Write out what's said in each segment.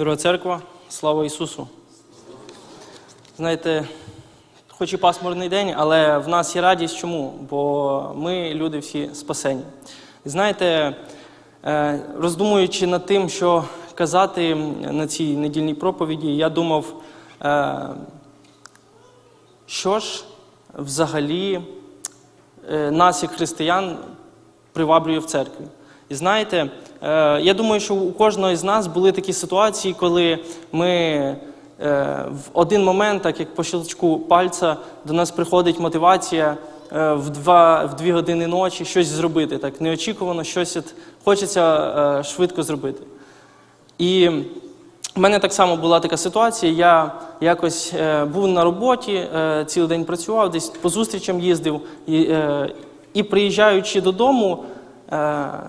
Дорога церква, слава Ісусу! Знаєте, хоч і пасмурний день, але в нас є радість. Чому? Бо ми люди всі спасені. Знаєте, е, роздумуючи над тим, що казати на цій недільній проповіді, я думав, е, що ж взагалі е, нас, як християн, приваблює в церкві. І знаєте, е, я думаю, що у кожного з нас були такі ситуації, коли ми е, в один момент, так як по щелчку пальця, до нас приходить мотивація е, в два, в дві години ночі щось зробити. Так неочікувано, щось хочеться швидко зробити. І в мене так само була така ситуація. Я якось був на роботі, цілий день працював, десь по зустрічам їздив, і, і приїжджаючи додому,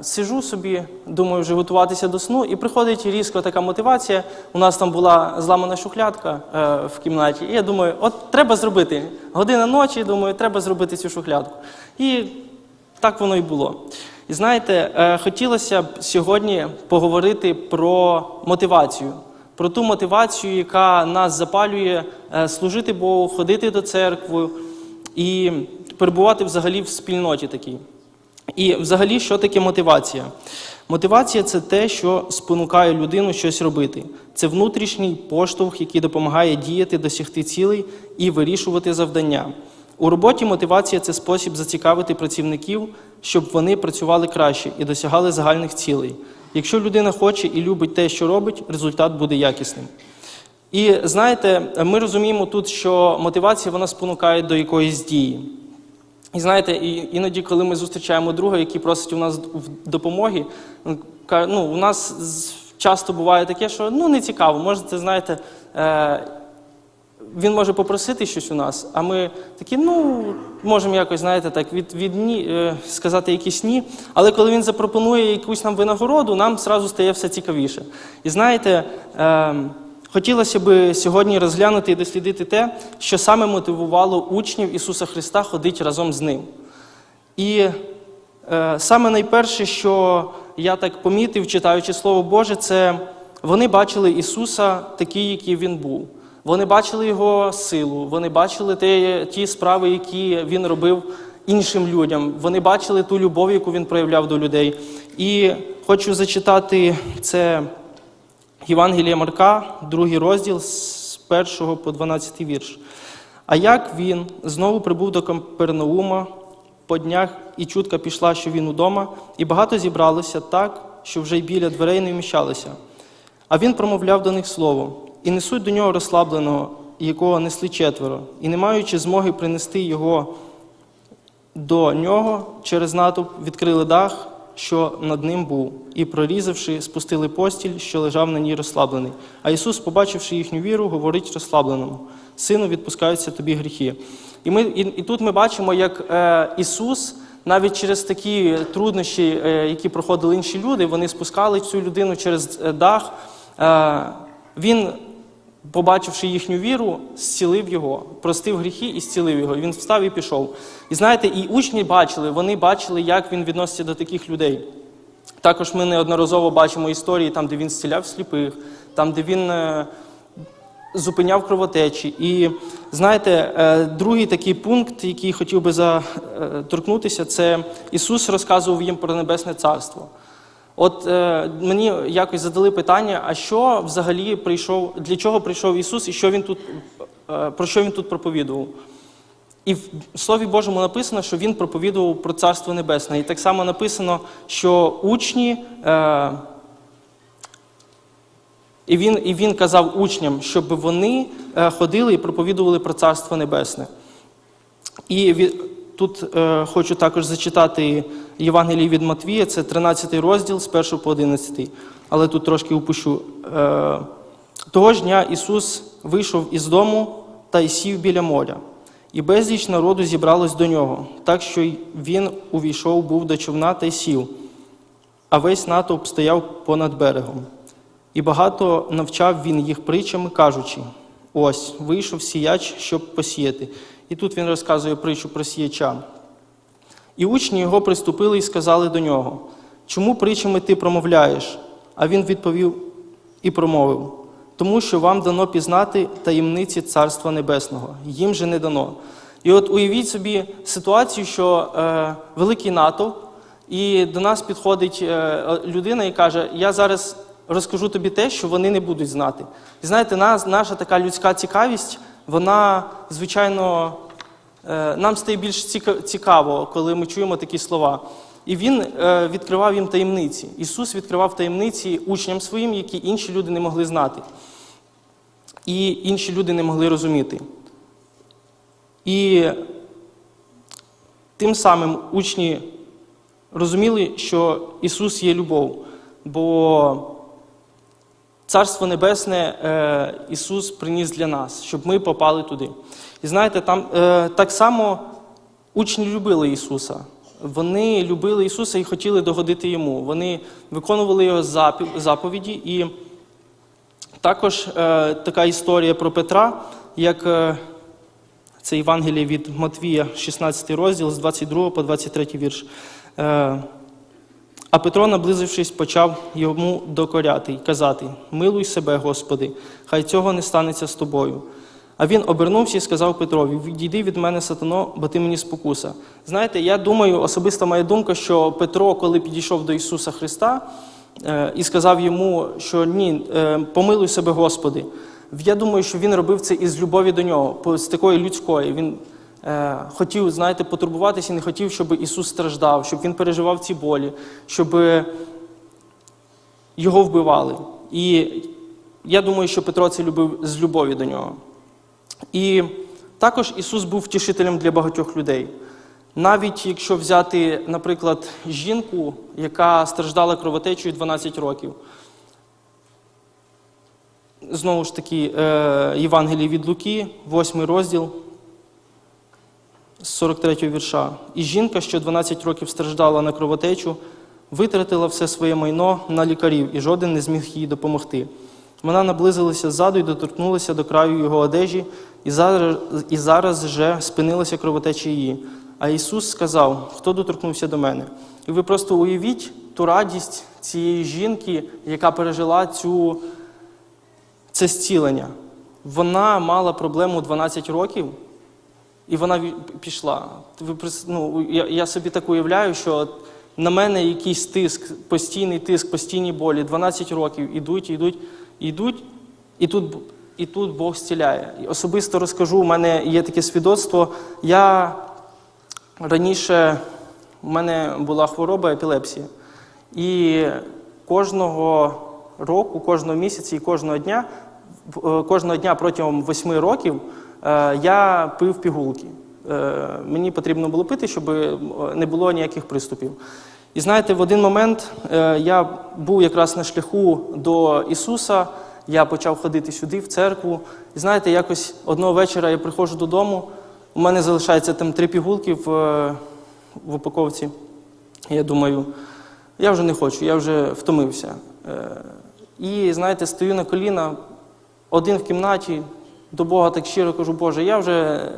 сижу собі, думаю, вже готуватися до сну, і приходить різко така мотивація. У нас там була зламана шухлядка е, в кімнаті, і я думаю, от треба зробити. Година ночі, думаю, треба зробити цю шухлядку. І так воно і було. І знаєте, е, хотілося б сьогодні поговорити про мотивацію, про ту мотивацію, яка нас запалює е, служити Богу, ходити до церкви і перебувати взагалі в спільноті такій. І взагалі, що таке мотивація? Мотивація це те, що спонукає людину щось робити. Це внутрішній поштовх, який допомагає діяти, досягти цілей і вирішувати завдання. У роботі мотивація це спосіб зацікавити працівників, щоб вони працювали краще і досягали загальних цілей. Якщо людина хоче і любить те, що робить, результат буде якісним. І знаєте, ми розуміємо тут, що мотивація вона спонукає до якоїсь дії. І знаєте, іноді, коли ми зустрічаємо друга, який просить у нас допомоги, ну, у нас часто буває таке, що ну не цікаво, можете, знаєте, е, він може попросити щось у нас, а ми такі, ну, можемо якось, знаєте, так, від, від ні, е, сказати якісь ні. Але коли він запропонує якусь нам винагороду, нам зразу стає все цікавіше. І знаєте, е, хотілося б сьогодні розглянути і дослідити те, що саме мотивувало учнів Ісуса Христа ходити разом з ним. І е, саме найперше, що я так помітив, читаючи Слово Боже, це вони бачили Ісуса такий, який Він був. Вони бачили Його силу, вони бачили те, ті справи, які Він робив іншим людям. Вони бачили ту любов, яку він проявляв до людей. І хочу зачитати це Євангелія Марка, другий розділ з 1 по 12 вірш. А як він знову прибув до Кампернаума по днях, і чутка пішла, що він удома, і багато зібралося так, що вже й біля дверей не вміщалися. А він промовляв до них слово, і несуть до нього розслабленого, якого несли четверо, і не маючи змоги принести його до нього через натовп, відкрили дах, що над ним був, і, прорізавши, спустили постіль, що лежав на ній розслаблений. А Ісус, побачивши їхню віру, говорить розслабленому: Сину, відпускаються тобі гріхи. І, ми, і, і тут ми бачимо, як е, Ісус. Навіть через такі труднощі, е, які проходили інші люди, вони спускали цю людину через е, дах. Е, Він, побачивши їхню віру, зцілив його, простив гріхи і зцілив його. І Він встав і пішов. І знаєте, і учні бачили, вони бачили, як він відноситься до таких людей. Також ми неодноразово бачимо історії там, де він зціляв сліпих, там, де він е, зупиняв кровотечі. І знаєте, е, другий такий пункт, який хотів би заторкнутися, це Ісус розказував їм про Небесне Царство. От е, мені якось задали питання, а що взагалі прийшов, для чого прийшов Ісус і що він тут, е, про що він тут проповідував? І в Слові Божому написано, що він проповідував про Царство Небесне. І так само написано, що учні, е, і, він, і він казав учням, щоб вони е, ходили і проповідували про Царство Небесне. І від, тут е, хочу також зачитати Євангеліє від Матвія, це 13 розділ з 1 по 11, але тут трошки упущу. Е, того ж дня Ісус вийшов із дому та й сів біля моря. І безліч народу зібралось до нього, так що він увійшов був до човна та й сів, а весь натовп стояв понад берегом. І багато навчав він їх притчами, кажучи: ось вийшов сіяч, щоб посіяти. І тут він розказує притчу про сіяча. І учні його приступили і сказали до нього: Чому притчами ти промовляєш? А він відповів і промовив: тому що вам дано пізнати таємниці Царства Небесного, їм же не дано. І от уявіть собі ситуацію, що е, великий натовп, і до нас підходить е, людина і каже: Я зараз розкажу тобі те, що вони не будуть знати. І знаєте, нас, наша така людська цікавість, вона, звичайно, нам стає більш цікаво, коли ми чуємо такі слова. І він е, відкривав їм таємниці. Ісус відкривав таємниці учням своїм, які інші люди не могли знати. І інші люди не могли розуміти. І тим самим учні розуміли, що Ісус є любов, бо Царство Небесне е, Ісус приніс для нас, щоб ми попали туди. І знаєте, там е, так само учні любили Ісуса. Вони любили Ісуса і хотіли догодити Йому. Вони виконували Його заповіді. І також е, така історія про Петра, як е, це Євангеліє від Матвія, 16 розділ з 22 по 23 вірш. Е, а Петро, наблизившись, почав йому докоряти й казати: Милуй себе, Господи, хай цього не станеться з тобою. А він обернувся і сказав Петрові: Відійди від мене, сатано, бо ти мені спокуса. Знаєте, я думаю, особиста моя думка, що Петро, коли підійшов до Ісуса Христа е, і сказав йому, що ні, е, помилуй себе, Господи. Я думаю, що він робив це із любові до нього, з такої людської. Він хотів, знаєте, потурбуватися і не хотів, щоб Ісус страждав, щоб він переживав ці болі, щоб його вбивали. І я думаю, що Петро це любив з любові до нього. І також Ісус був втішителем для багатьох людей. Навіть якщо взяти, наприклад, жінку, яка страждала кровотечею 12 років. Знову ж таки, е, Євангеліє від Луки, 8 розділ, з 43 вірша. І жінка, що 12 років страждала на кровотечу, витратила все своє майно на лікарів, і жоден не зміг їй допомогти. Вона наблизилася ззаду і доторкнулася до краю його одежі, і зараз, і зараз же спинилася кровотеча її. А Ісус сказав: Хто доторкнувся до мене? І ви просто уявіть ту радість цієї жінки, яка пережила цю, це зцілення. Вона мала проблему 12 років, і вона пішла. Ну, я, собі так уявляю, що на мене якийсь тиск, постійний тиск, постійні болі, 12 років ідуть, ідуть, ідуть, і тут, і тут Бог зціляє. І особисто розкажу, у мене є таке свідоцтво. Я раніше у мене була хвороба епілепсія. І кожного року, кожного місяця і кожного дня, кожного дня протягом восьми років е, я пив пігулки. Е, Мені потрібно було пити, щоб е, не було ніяких приступів. І знаєте, в один момент е, я був якраз на шляху до Ісуса, я почав ходити сюди, в церкву. І знаєте, якось одного вечора я приходжу додому, у мене залишається там три пігулки в, е, в упаковці. Я думаю, я вже не хочу, я вже втомився. Е, І знаєте, стою на коліна, один в кімнаті, до Бога так щиро кажу, Боже, я вже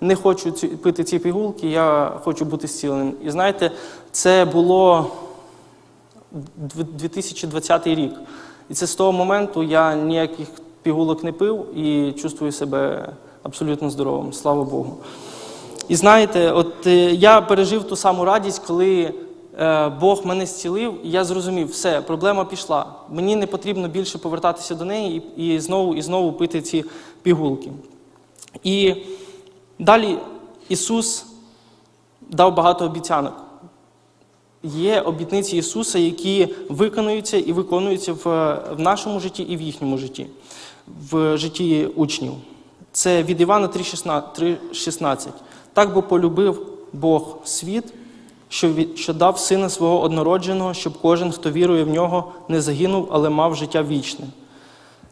не хочу пити ці пігулки, я хочу бути зціленим. І знаєте, це було 2020 рік. І це з того моменту я ніяких пігулок не пив і чувствую себе абсолютно здоровим. Слава Богу. І знаєте, от е, я пережив ту саму радість, коли Бог мене зцілив, і я зрозумів, все, проблема пішла. Мені не потрібно більше повертатися до неї і, знову і знову пити ці пігулки. І далі Ісус дав багато обіцянок. Є обітниці Ісуса, які виконуються і виконуються в, в нашому житті і в їхньому житті, в житті учнів. Це від Івана 3,16. 3,16. Так бо полюбив Бог світ, що, від, що дав сина свого однородженого, щоб кожен, хто вірує в нього, не загинув, але мав життя вічне.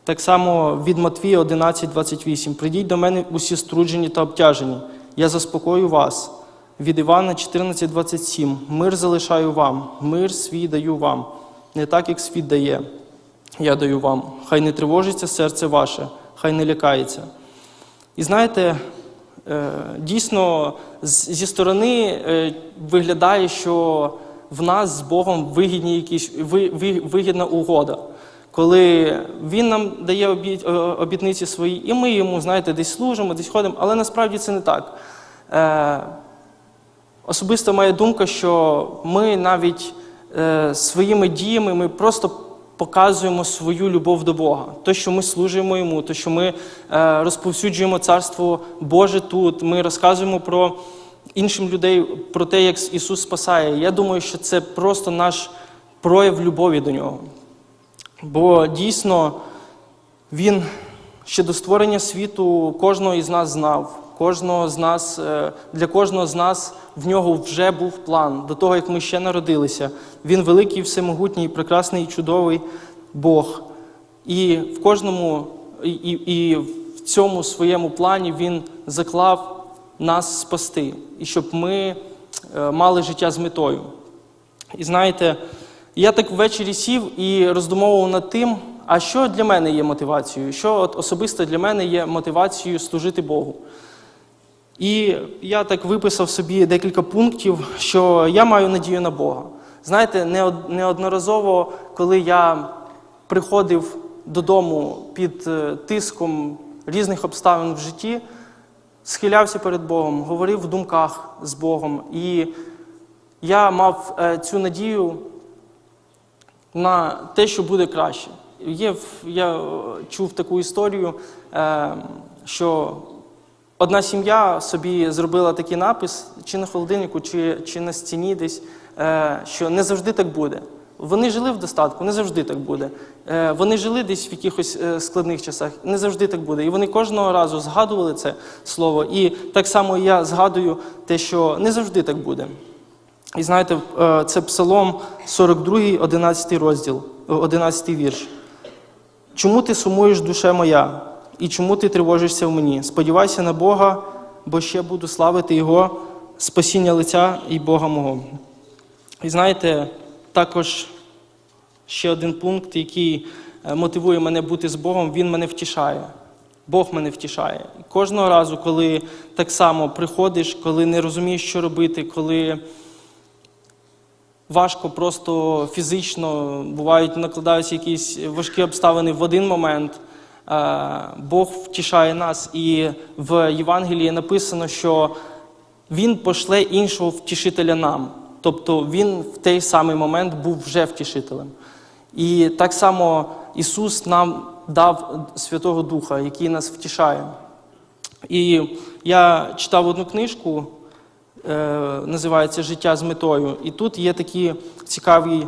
Так само від Матвія 11, 28. Придіть до мене усі струджені та обтяжені. Я заспокою вас. Від Івана 14, 27. Мир залишаю вам, мир свій даю вам. Не так, як світ дає, я даю вам. Хай не тривожиться серце ваше, хай не лякається. І знаєте, дійсно, зі сторони е, виглядає, що в нас з Богом вигідні якісь, ви- ви- вигідна угода. коли Він нам дає е, обітниці свої, і ми йому, знаєте, десь служимо, десь ходимо, але насправді це не так. Е, Особисто моя думка, що ми навіть е, своїми діями ми просто показуємо свою любов до Бога. То, що ми служимо йому, то, що ми е, розповсюджуємо Царство Боже тут, ми розказуємо про іншим людей про те, як Ісус спасає. Я думаю, що це просто наш прояв любові до нього. Бо дійсно Він ще до створення світу кожного із нас знав. Кожного з нас, е, для кожного з нас в нього вже був план до того, як ми ще народилися. Він великий, всемогутній, прекрасний і чудовий Бог. І в кожному, і, і, в цьому своєму плані Він заклав нас спасти, і щоб ми е, мали життя з метою. І знаєте, я так ввечері сів і роздумовував над тим, а що для мене є мотивацією, що от особисто для мене є мотивацією служити Богу. І я так виписав собі декілька пунктів, що я маю надію на Бога. Знаєте, неодноразово, коли я приходив додому під е, тиском різних обставин в житті, схилявся перед Богом, говорив в думках з Богом. І я мав е, цю надію на те, що буде краще. Є, я е, чув таку історію, що одна сім'я собі зробила такий напис, чи на холодильнику, чи, чи на стіні десь, е, що не завжди так буде. Вони жили в достатку, не завжди так буде. Е, Вони жили десь в якихось е, складних часах, не завжди так буде. І вони кожного разу згадували це слово. І так само я згадую те, що не завжди так буде. І знаєте, це Псалом 42, 11 розділ, е, 11 вірш. Чому ти сумуєш, душе моя, і чому ти тривожишся в мені? Сподівайся на Бога, бо ще буду славити Його, спасіння лиця і Бога мого. І знаєте, також ще один пункт, який е, мотивує мене бути з Богом, він мене втішає. Бог мене втішає. Кожного разу, коли так само приходиш, коли не розумієш, що робити, коли важко просто фізично, бувають, накладаються якісь важкі обставини в один момент. Е, Бог втішає нас. І в Євангелії написано, що Він пошле іншого втішителя нам. Тобто Він в той самий момент був вже втішителем. І так само Ісус нам дав Святого Духа, який нас втішає. І я читав одну книжку, е, називається Життя з метою. І тут є такі цікаві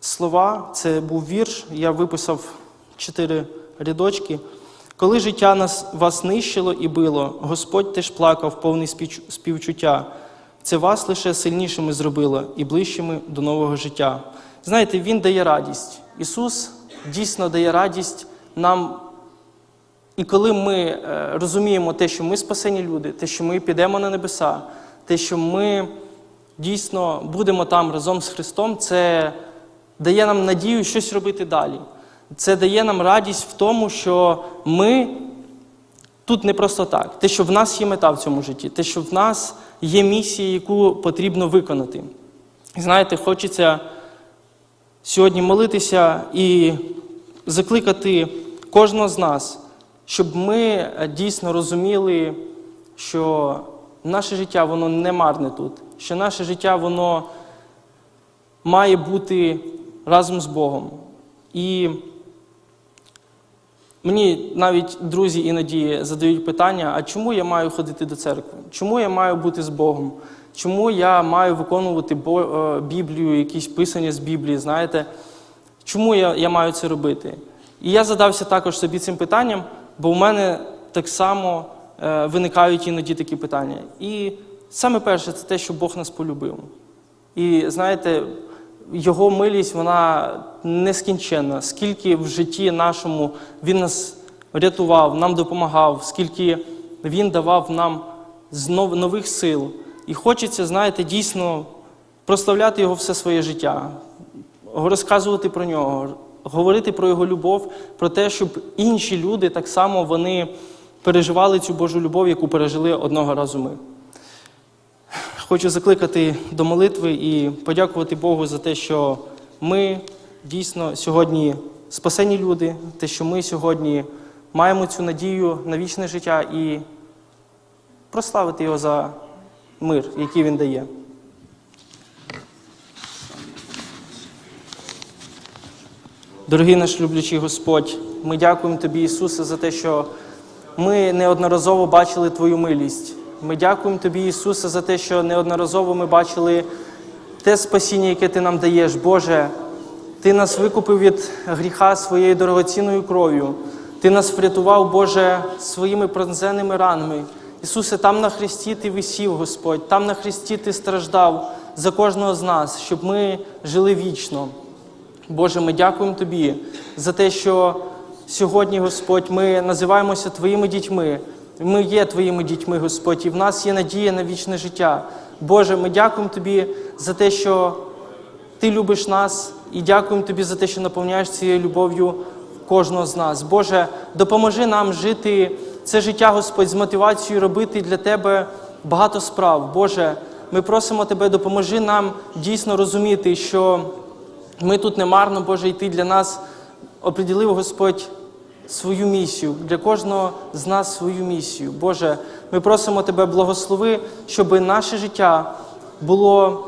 слова. Це був вірш, я виписав чотири рядочки. Коли життя нас вас нищило і било, Господь теж плакав, повний співчу- співчуття. Це вас лише сильнішими зробило і ближчими до нового життя. Знаєте, Він дає радість. Ісус дійсно дає радість нам і коли ми е, розуміємо те, що ми спасені люди, те, що ми підемо на небеса, те, що ми дійсно будемо там разом з Христом, це дає нам надію щось робити далі. Це дає нам радість в тому, що ми тут не просто так. Те, що в нас є мета в цьому житті, те, що в нас є місія, яку потрібно виконати. Знаєте, хочеться сьогодні молитися і закликати кожного з нас, щоб ми е, дійсно розуміли, що наше життя воно не марне тут, що наше життя воно має бути разом з Богом. І мені навіть друзі іноді задають питання: а чому я маю ходити до церкви? Чому я маю бути з Богом? Чому я маю виконувати е, Біблію, якісь писання з Біблії, знаєте? Чому я, я маю це робити? І я задався також собі цим питанням, бо в мене так само е, виникають іноді такі питання. І саме перше, це те, що Бог нас полюбив. І знаєте, його милість вона нескінченна. Скільки в житті нашому він нас рятував, нам допомагав, скільки він давав нам знов нових сил. І хочеться, знаєте, дійсно прославляти його все своє життя, розказувати про нього, говорити про його любов, про те, щоб інші люди так само вони переживали цю Божу любов, яку пережили одного разу ми. Хочу закликати до молитви і подякувати Богу за те, що ми дійсно сьогодні спасені люди, те, що ми сьогодні маємо цю надію на вічне життя і прославити його за мир, який він дає. Дорогий наш люблячий Господь, ми дякуємо Тобі, Ісусе, за те, що ми неодноразово бачили Твою милість. Ми дякуємо Тобі, Ісусе, за те, що неодноразово ми бачили те спасіння, яке Ти нам даєш. Боже, Ти нас викупив від гріха своєю дорогоцінною кров'ю. Ти нас врятував, Боже, своїми пронзеними ранами. Ісусе, там на Христі Ти висів, Господь, там на Христі Ти страждав за кожного з нас, щоб ми жили вічно. Боже, ми дякуємо Тобі за те, що сьогодні, Господь, ми називаємося Твоїми дітьми. Ми є Твоїми дітьми, Господь, і в нас є надія на вічне життя. Боже, ми дякуємо Тобі за те, що Ти любиш нас, і дякуємо Тобі за те, що наповняєш цією любов'ю кожного з нас. Боже, допоможи нам жити це життя, Господь, з мотивацією робити для Тебе багато справ. Боже, ми просимо Тебе, допоможи нам дійсно розуміти, що ми тут не марно, Боже, і Ти для нас оприділив, Господь, свою місію, для кожного з нас свою місію. Боже, ми просимо Тебе, благослови, щоб наше життя було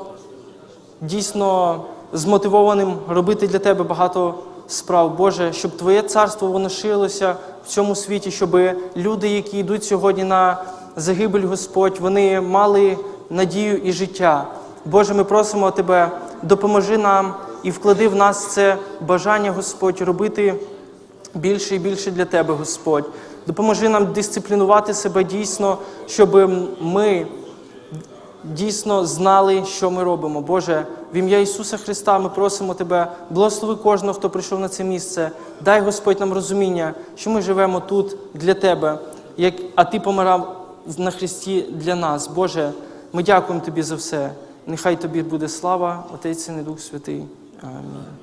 дійсно змотивованим робити для Тебе багато справ. Боже, щоб Твоє царство воно ширилося в цьому світі, щоб люди, які йдуть сьогодні на загибель, Господь, вони мали надію і життя. Боже, ми просимо Тебе, допоможи нам і вклади в нас це бажання, Господь, робити більше і більше для Тебе, Господь. Допоможи нам дисциплінувати себе дійсно, щоб ми дійсно знали, що ми робимо. Боже, в ім'я Ісуса Христа ми просимо Тебе, благослови кожного, хто прийшов на це місце. Дай Господь нам розуміння, що ми живемо тут для Тебе, як, а Ти помирав на Христі для нас. Боже, ми дякуємо Тобі за все. Нехай Тобі буде слава, Отець і Дух Святий. Амінь.